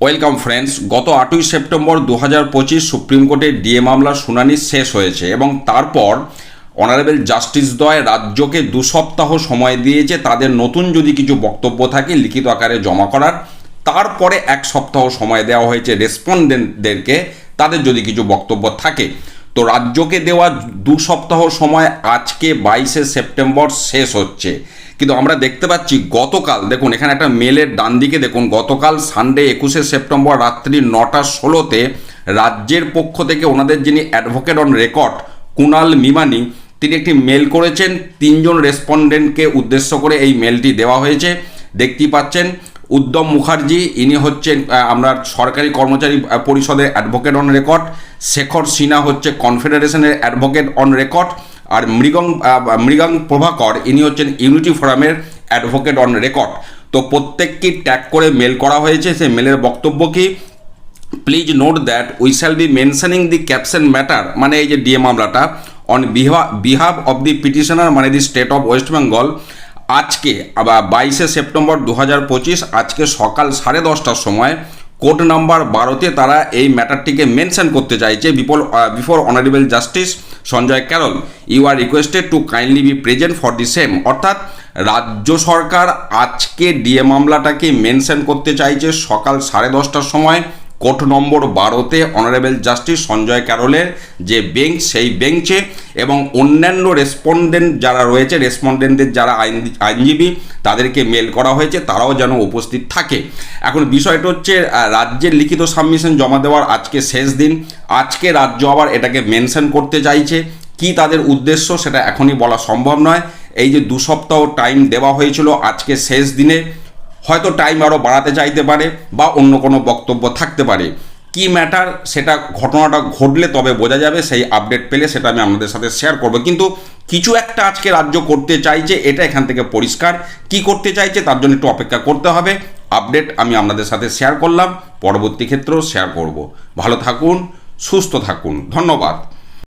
Welcome friends গত আটই September দু হাজার পঁচিশ সুপ্রিম কোর্টের ডিএ মামলার শুনানি শেষ হয়েছে এবং তারপর অনারেবল জাস্টিসদ্বয় রাজ্যকে দু সপ্তাহ সময় দিয়েছে তাদের নতুন যদি কিছু বক্তব্য থাকে লিখিত আকারে জমা করার। তারপরে এক সপ্তাহ সময় দেওয়া হয়েছে রেসপন্ডেন্টদেরকে তাদের যদি কিছু বক্তব্য থাকে। তো রাজ্যকে দেওয়া দু সপ্তাহ সময় আজকে বাইশে সেপ্টেম্বর শেষ হচ্ছে। কিন্তু আমরা দেখতে পাচ্ছি গতকাল, দেখুন, এখানে একটা মেলের ডান দিকে দেখুন, গতকাল সানডে একুশে সেপ্টেম্বর রাত্রি নটা ষোলোতে রাজ্যের পক্ষ থেকে ওনাদের যিনি advocate on record Kunal Mimani, তিনি একটি মেল করেছেন। তিনজন রেসপন্ডেন্টকে উদ্দেশ্য করে এই মেলটি দেওয়া হয়েছে। দেখতেই পাচ্ছেন উদ্যম মুখার্জি, ইনি হচ্ছেন আমরা সরকারি কর্মচারী পরিষদের advocate on record Shekhar Sinha হচ্ছে কনফেডারেশনের অ্যাডভোকেট অন রেকর্ড আর মৃগং মৃগাং প্রভাকর, ইনি হচ্ছেন ইউনিটি ফোরামের অ্যাডভোকেট অন রেকর্ড তো প্রত্যেককে ট্যাগ করে মেল করা হয়েছে সেই মেলের বক্তব্য কি? Please note that we shall be mentioning the caption matter মানে এই যে ডিএ মামলাটা on behalf of the petitioner মানে the state of West Bengal আজকে আবার বাইশে সেপ্টেম্বর দু হাজার পঁচিশ, আজকে সকাল সাড়ে দশটার সময় কোর্ট নাম্বার বারোতে তারা এই ম্যাটারটিকে মেনশন করতে চাইছে বিপল before honourable justice Sanjay Karol you are requested to kindly be present for the same অর্থাৎ, রাজ্য সরকার আজকে ডিএ মামলাটাকে মেনশন করতে চাইছে সকাল সাড়ে দশটার সময়। কোর্ট নম্বর বারোতে অনারেবল জাস্টিস সঞ্জয় ক্যারলের যে বেঞ্চ, সেই বেঞ্চে এবং অন্যান্য রেসপন্ডেন্ট যারা রয়েছে, রেসপন্ডেন্টদের যারা আইন, আইনজীবী, তাদেরকে মেল করা হয়েছে, তারাও যেন উপস্থিত থাকে। এখন বিষয়টা হচ্ছে রাজ্যের লিখিত সাবমিশন জমা দেওয়ার আজকে শেষ দিন। আজকে রাজ্য আবার এটাকে মেনশন করতে চাইছে। কি তাদের উদ্দেশ্য সেটা এখনই বলা সম্ভব নয়। এই যে দু সপ্তাহ টাইম দেওয়া হয়েছিল আজকে শেষ দিনে হয়তো টাইম আরও বাড়াতে চাইতে পারে বা অন্য কোনো বক্তব্য থাকতে পারে। কি ম্যাটার সেটা ঘটনাটা ঘটলে তবে বোঝা যাবে, সেই আপডেট পেলে সেটা আমি আপনাদের সাথে শেয়ার করব। কিন্তু কিছু একটা আজকে রাজ্য করতে চাইছে, এটা এখান থেকে পরিষ্কার। কি করতে চাইছে তার জন্য একটু অপেক্ষা করতে হবে। আপডেট আমি আপনাদের সাথে শেয়ার করলাম। পরবর্তী ক্ষেত্রেও শেয়ার করব। ভালো থাকুন, সুস্থ থাকুন। ধন্যবাদ।